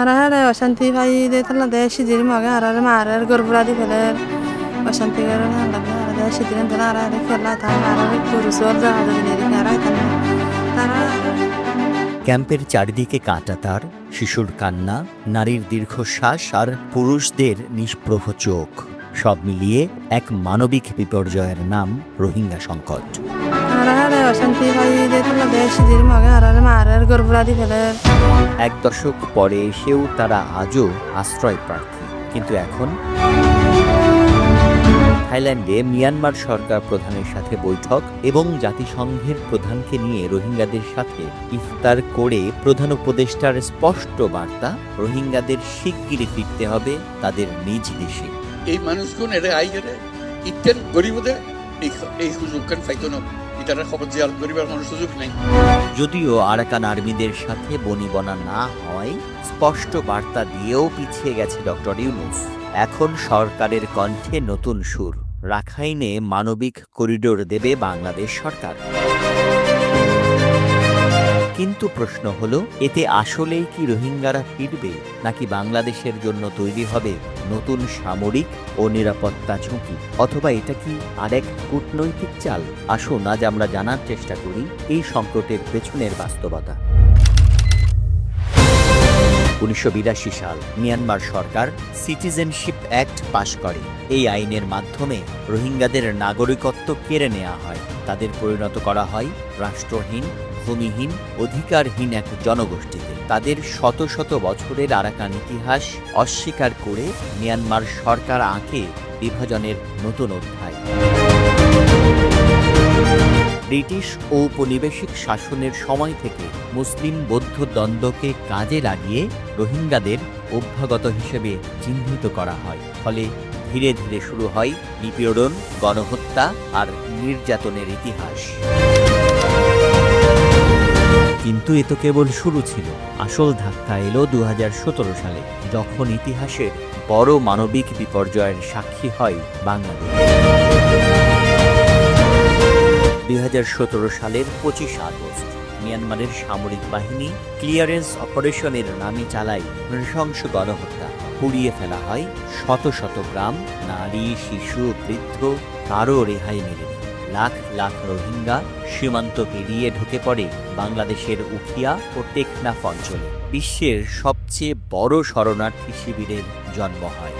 আরারে অশান্তি পাই দে তাহলে দে সিদির মগে আরারে মারার গরবরা দি ফেলে অশান্তি করে লাগে আরারে সিদিন তারা আরারে খেলা তা আরারে গরু সর যা আদে দিনে তারা ক্যাম্পের চারিদিকে কাঁটা তার, শিশুর কান্না, নারীর দীর্ঘশ্বাস আর পুরুষদের নিষ্প্রভ চোখ। সব মিলিয়ে এক মানবিক বিপর্যয়ের নাম রোহিঙ্গা সংকট। এক দশক পরে এসেও তারা আজও আশ্রয় প্রার্থী। কিন্তু এখন থাইল্যান্ডে মিয়ানমার সরকার প্রধানের সাথে বৈঠক এবং জাতিসংঘের প্রধানকে নিয়ে রোহিঙ্গাদের সাথে ইফতার করে প্রধান উপদেষ্টার স্পষ্ট বার্তা, রোহিঙ্গাদের শিগগিরই ফিরতে হবে তাদের নিজ দেশে। এই মানুষগুলো এরা আইগেরে ইতেন গরিবদে, এই সুযোগ পাইতো না ইতারা খবর জিয়াল করিবার কোনো সুযোগ নেই। যদিও আরাকান আর্মিদের সাথে বনিবনা না হয়, স্পষ্ট বার্তা দিয়েও পিছিয়ে গেছে ডক্টর ইউনুস। এখন সরকারের কণ্ঠে নতুন সুর। রাখাইনে মানবিক করিডোর দেবে বাংলাদেশ সরকার। কিন্তু প্রশ্ন হলো, এতে আসলেই কি রোহিঙ্গারা ফিরবে, নাকি বাংলাদেশের জন্য তৈরি হবে নতুন সামরিক ও নিরাপত্তা ঝুঁকি? অথবা এটা কি আরেক কূটনৈতিক চাল? আসুন আজ আমরা জানার চেষ্টা করি এই সংকটের পেছনের বাস্তবতা। উনিশশো বিরাশি সাল মিয়ানমার সরকার সিটিজেনশিপ অ্যাক্ট পাশ করে। এই আইনের মাধ্যমে রোহিঙ্গাদের নাগরিকত্ব কেড়ে নেওয়া হয়। তাদের পরিণত করা হয় রাষ্ট্রহীন, ভূমিহীন, অধিকারহীন এক জনগোষ্ঠীতে। তাদের শত শত বছরের আরাকান ইতিহাস অস্বীকার করে মিয়ানমার সরকার আঁকে বিভাজনের নতুন অধ্যায়। ব্রিটিশ ঔপনিবেশিক শাসনের সময় থেকে মুসলিম বৌদ্ধ দ্বন্দ্বকে কাজে লাগিয়ে রোহিঙ্গাদের অভ্যাগত হিসেবে চিহ্নিত করা হয়। ফলে ধীরে ধীরে শুরু হয় নিপীড়ন, গণহত্যা আর নির্যাতনের ইতিহাস। কিন্তু এ তো কেবল শুরু ছিল। আসল ধাক্কা এলো দু হাজার সতেরো সালে, যখন ইতিহাসের বড় মানবিক বিপর্যয়ের সাক্ষী হয় বাংলাদেশ। দুই হাজার সতেরো সালের পঁচিশ আগস্ট। মিয়ানমারের সামরিক বাহিনী ক্লিয়ারেন্স অপারেশনের নামে চালায় নৃশংস গণহত্যা। পুড়িয়ে ফেলা হয় শত শত গ্রাম, নারী, শিশু, বৃদ্ধ, কারও রেহাই মেলেনি। লাখ লাখ রোহিঙ্গা সীমান্ত পেরিয়ে ঢুকে পড়ে বাংলাদেশের উখিয়া ও টেকনাফ অঞ্চলে। বিশ্বের সবচেয়ে বড় শরণার্থী শিবিরের জন্ম হয়।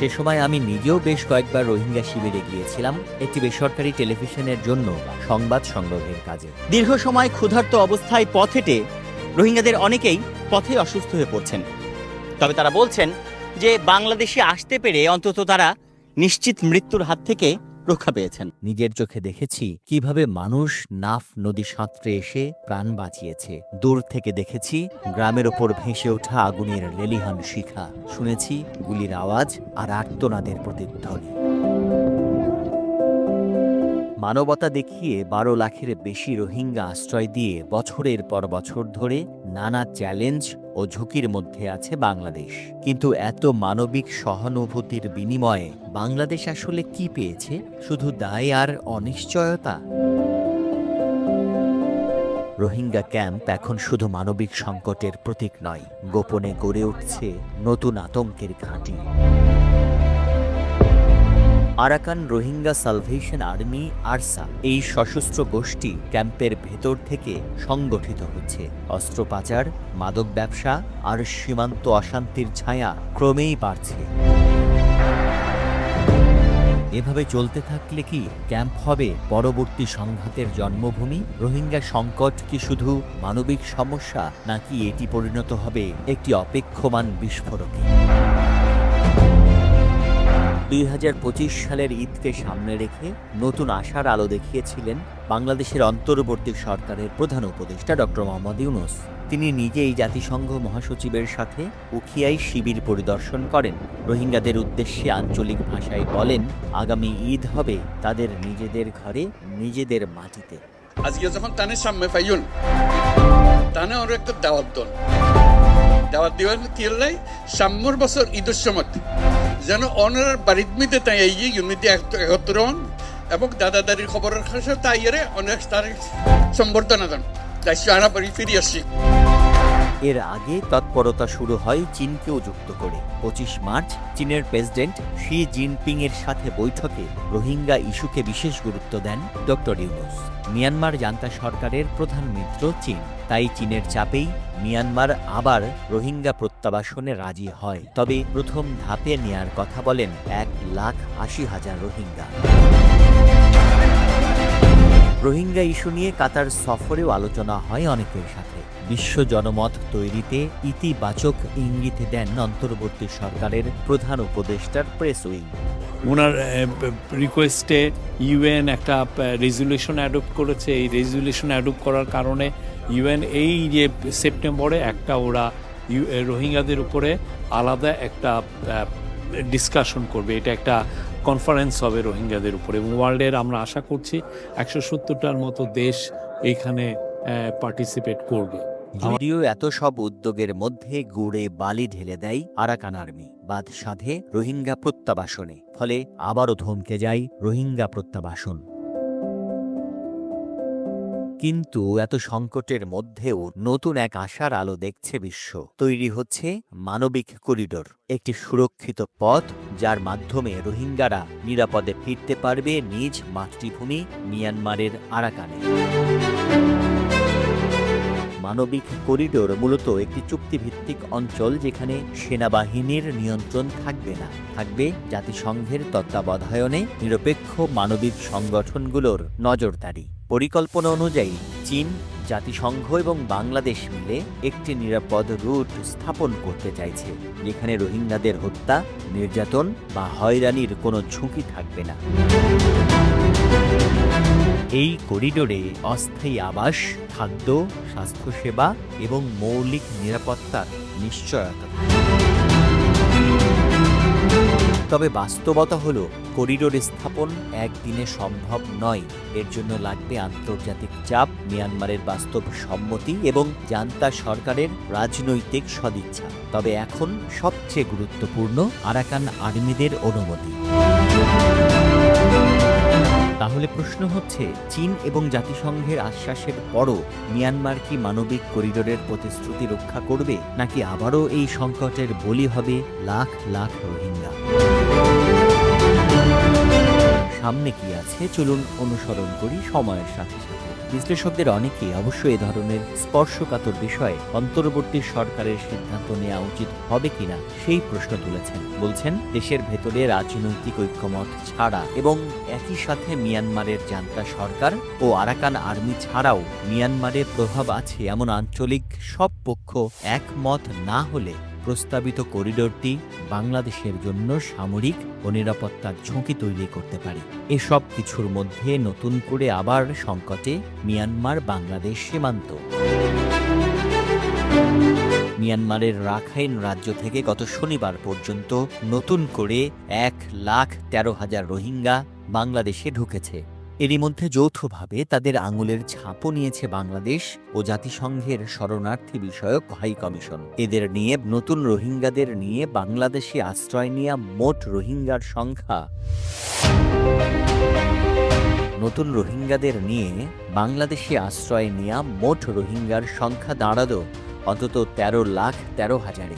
সে সময় আমি নিজেও বেশ কয়েকবার রোহিঙ্গা শিবিরে গিয়েছিলাম, একটি বেসরকারি টেলিভিশনের জন্য সংবাদ সংগ্রহের কাজে। দীর্ঘ সময় ক্ষুধার্ত অবস্থায় পথেটে রোহিঙ্গাদের অনেকেই পথে অসুস্থ হয়ে পড়ছেন। তবে তারা বলছেন যে, বাংলাদেশে আসতে পেরে অন্তত তারা নিশ্চিত মৃত্যুর হাত থেকে রক্ষা পেয়েছেন। নিজের চোখে দেখেছি কীভাবে মানুষ নাফ নদী সাঁতরে এসে প্রাণ বাঁচিয়েছে। দূর থেকে দেখেছি গ্রামের ওপর ভেসে ওঠা আগুনের লেলিহান শিখা। শুনেছি গুলির আওয়াজ আর আর্তনাদের প্রতিধ্বনি। মানবতা দেখিয়ে বারো লাখের বেশি রোহিঙ্গা আশ্রয় দিয়ে বছরের পর বছর ধরে নানা চ্যালেঞ্জ ও ঝুঁকির মধ্যে আছে বাংলাদেশ। কিন্তু এত মানবিক সহানুভূতির বিনিময়ে বাংলাদেশ আসলে কি পেয়েছে? শুধু দায় আর অনিশ্চয়তা? রোহিঙ্গা ক্যাম্প এখন শুধু মানবিক সংকটের প্রতীক নয়, গোপনে গড়ে উঠছে নতুন আতঙ্কের ঘাঁটি। Arakan Rohingya salvation army, ARSA, এই সশস্ত্র গোষ্ঠী ক্যাম্পের ভেতর থেকে সংগঠিত হচ্ছে। অস্ত্র পাচার মাদক ব্যবসা আর সীমান্ত অশান্তির ছায়া ক্রমেই বাড়ছে। এভাবে চলতে থাকলে কি ক্যাম্প হবে পরবর্তী সংঘাতের জন্মভূমি? রোহিঙ্গা সংকট কি শুধু মানবিক সমস্যা নাকি এটি পরিণত হবে একটি অপেক্ষমান বিস্ফোরকে? দুই হাজার পঁচিশ সালের ঈদকে সামনে রেখে নতুন আশার আলো দেখিয়েছিলেন বাংলাদেশের অন্তর্বর্তী সরকারের প্রধান উপদেষ্টা ডক্টর মোহাম্মদ ইউনুস। তিনি নিজেই জাতিসংঘ মহাসচিবের সাথে উখিয়াই শিবির পরিদর্শন করেন। রোহিঙ্গাদের উদ্দেশ্যে আঞ্চলিক ভাষায় বলেন, আগামী ঈদ হবে তাদের নিজেদের ঘরে, নিজেদের মাটিতে। আজকে যখন তানে সামনে পাইন তানে ওর একটা দাওয়াত দল দাওয়াত দিবার কি সাম্যর বছর ঈদের সময়। যেন অনার বাড়িত তাই এই ইউনিটি একত্র হন এবং দাদা দাদির খবরের খাসে তাই অনেক তার সম্বর্ধনা দেন। তাই সারা বাড়ি ফিরে আসছি এর আগে তৎপরতা শুরু হয় চীনকেও যুক্ত করে। পঁচিশ মার্চ চীনের প্রেসিডেন্ট শি জিনপিং এর সাথে বৈঠকে রোহিঙ্গা ইস্যুকে বিশেষ গুরুত্ব দেন ডক্টর ইউনুস। মিয়ানমার জান্তা সরকারের প্রধান মিত্র চীন। তাই চীনের চাপেই মিয়ানমার আবার রোহিঙ্গা প্রত্যাবাসনে রাজি হয়। তবে প্রথম ধাপে নেয়ার কথা বলেন এক লাখ আশি হাজার রোহিঙ্গা। রোহিঙ্গা ইস্যু নিয়ে কাতার সফরেও আলোচনা হয় অনেকের সাথে। বিশ্ব জনমত তৈরিতে ইতিবাচক ইঙ্গিত দেন অন্তর্বর্তী সরকারের প্রধান উপদেষ্টার প্রেস উইং। ওনার রিকোয়েস্টে ইউএন একটা রেজুলেশন অ্যাডপ্ট করেছে। এই রেজুলেশন অ্যাডপ্ট করার কারণে ইউএন এই যে সেপ্টেম্বরে একটা ওরা রোহিঙ্গাদের উপরে আলাদা একটা ডিসকাশন করবে। এটা একটা কনফারেন্স হবে রোহিঙ্গাদের উপরে। এবং ওয়ার্ল্ডের আমরা আশা করছি একশো সত্তরটার মতো দেশ এইখানে পার্টিসিপেট করবে। যদিও এত সব উদ্যোগের মধ্যে গুড়ে বালি ঢেলে দেয় আরাকান আর্মি। বাদ সাধে রোহিঙ্গা প্রত্যাবাসনে, ফলে আবারও থমকে যায় রোহিঙ্গা প্রত্যাবাসন। কিন্তু এত সংকটের মধ্যেও নতুন এক আশার আলো দেখছে বিশ্ব। তৈরি হচ্ছে মানবিক করিডোর, একটি সুরক্ষিত পথ যার মাধ্যমে রোহিঙ্গারা নিরাপদে ফিরতে পারবে নিজ মাতৃভূমি মিয়ানমারের আরাকানে। মানবিক করিডোর মূলত একটি চুক্তিভিত্তিক অঞ্চল যেখানে সেনাবাহিনীর নিয়ন্ত্রণ থাকবে না। থাকবে জাতিসংঘের তত্ত্বাবধায়নে নিরপেক্ষ মানবিক সংগঠনগুলোর নজরদারি। পরিকল্পনা অনুযায়ী চীন জাতিসংঘ এবং বাংলাদেশ মিলে একটি নিরাপদ রুট স্থাপন করতে চাইছে, যেখানে রোহিঙ্গাদের হত্যা, নির্যাতন বা হয়রানির কোনো ঝুঁকি থাকবে না এই করিডোরে অস্থায়ী আবাস, খাদ্য, স্বাস্থ্যসেবা এবং মৌলিক নিরাপত্তার নিশ্চয়তা। তবে বাস্তবতা হলো, করিডোর স্থাপন একদিনে সম্ভব নয়। এর জন্য লাগবে আন্তর্জাতিক চাপ, মিয়ানমারের বাস্তব সম্মতি এবং জান্তা সরকারের রাজনৈতিক সদিচ্ছা। তবে এখন সবচেয়ে গুরুত্বপূর্ণ আরাকান আর্মিদের অনুমতি। তাহলে প্রশ্ন হচ্ছে, চীন এবং জাতিসংঘের আশ্বাসের পরও মিয়ানমার কি মানবিক করিডোরের প্রতিশ্রুতি রক্ষা করবে, নাকি আবারও এই সংকটের বলি হবে লাখ লাখ রোহিঙ্গা? সামনে কি আছে? চলুন অনুসরণ করি সময়ের সাথে সাথে। বিশ্লেষকদের অনেকেই অবশ্য এ ধরনের স্পর্শকাতর বিষয়ে অন্তর্বর্তী সরকারের সিদ্ধান্ত নেওয়া উচিত হবে কিনা সেই প্রশ্ন তুলেছেন। বলছেন, দেশের ভেতরে রাজনৈতিক ঐক্যমত ছাড়া এবং একই সাথে মিয়ানমারের জান্তা সরকার ও আরাকান আর্মি ছাড়াও মিয়ানমারে প্রভাব আছে এমন আঞ্চলিক সব পক্ষ একমত না হলে প্রস্তাবিত করিডোরটি বাংলাদেশের জন্য সামরিক ও নিরাপত্তার ঝুঁকি তৈরি করতে পারে। এসব কিছুর মধ্যে নতুন করে আবার সংকটে মিয়ানমার বাংলাদেশ সীমান্ত। মিয়ানমারের রাখাইন রাজ্য থেকে গত শনিবার পর্যন্ত নতুন করে এক লাখ তেরো হাজার রোহিঙ্গা বাংলাদেশে ঢুকেছে। এরই মধ্যে যৌথভাবে তাদের আঙুলের ছাপও নিয়েছে বাংলাদেশ ও জাতিসংঘের শরণার্থী বিষয়ক হাই কমিশন। এদের নিয়ে নতুন রোহিঙ্গাদের নিয়ে বাংলাদেশে আশ্রয় নেওয়া মোট রোহিঙ্গার সংখ্যা। নতুন রোহিঙ্গাদের নিয়ে বাংলাদেশে আশ্রয় নেওয়া মোট রোহিঙ্গার সংখ্যা দাঁড়াল অন্তত তেরো লাখ তেরো হাজারে।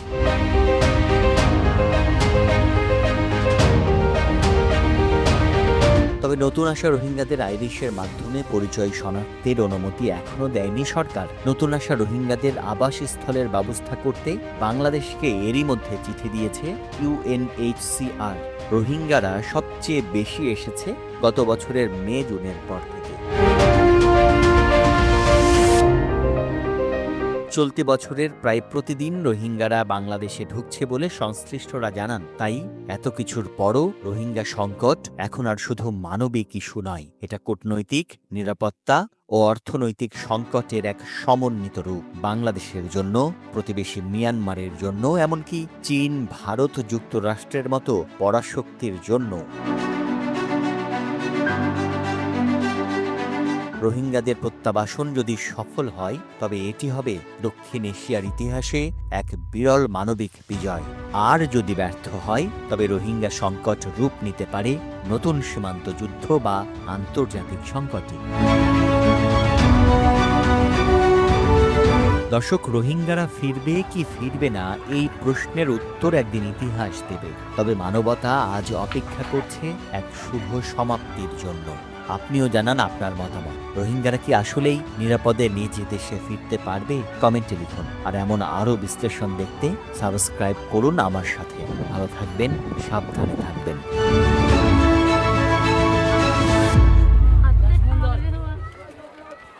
নতুন আসা রোহিঙ্গাদের আইরিশের মাধ্যমে পরিচয় শনাক্তের অনুমতি এখনও দেয়নি সরকার। নতুন আসা রোহিঙ্গাদের আবাসস্থলের ব্যবস্থা করতে বাংলাদেশকে এরই মধ্যে চিঠি দিয়েছে ইউএনএইচসিআর রোহিঙ্গারা সবচেয়ে বেশি এসেছে গত বছরের মে জুনের পর থেকে। চলতি বছরের প্রায় প্রতিদিন রোহিঙ্গারা বাংলাদেশে ঢুকছে বলে সংশ্লিষ্টরা জানান। তাই এত কিছুর পরও রোহিঙ্গা সংকট এখন আর শুধু মানবিক ইস্যু নয়, এটা কূটনৈতিক, নিরাপত্তা ও অর্থনৈতিক সংকটের এক সমন্বিত রূপ। বাংলাদেশের জন্য, প্রতিবেশী মিয়ানমারের জন্য, এমনকি চীন, ভারত যুক্তরাষ্ট্রের মতো পরাশক্তির জন্য রোহিঙ্গাদের প্রত্যাবাসন যদি সফল হয়, তবে এটি হবে দক্ষিণ এশিয়ার ইতিহাসে এক বিরল মানবিক বিজয়। আর যদি ব্যর্থ হয়, তবে রোহিঙ্গা সংকট রূপ নিতে পারে নতুন সীমান্ত যুদ্ধ বা আন্তর্জাতিক সংকটে দর্শক, রোহিঙ্গারা ফিরবে কি ফিরবে না, এই প্রশ্নের উত্তর একদিন ইতিহাস দেবে। তবে মানবতা আজ অপেক্ষা করছে এক শুভ সমাপ্তির জন্য। আপনিও জানান আপনার মতামত। রোহিঙ্গারা কি আসলেই নিরাপদে নিজ দেশে ফিরতে পারবে? কমেন্টে লিখুন। আর এমন আরও বিশ্লেষণ দেখতে সাবস্ক্রাইব করুন আমার সাথে। ভালো থাকবেন, সাবধানে থাকবেন।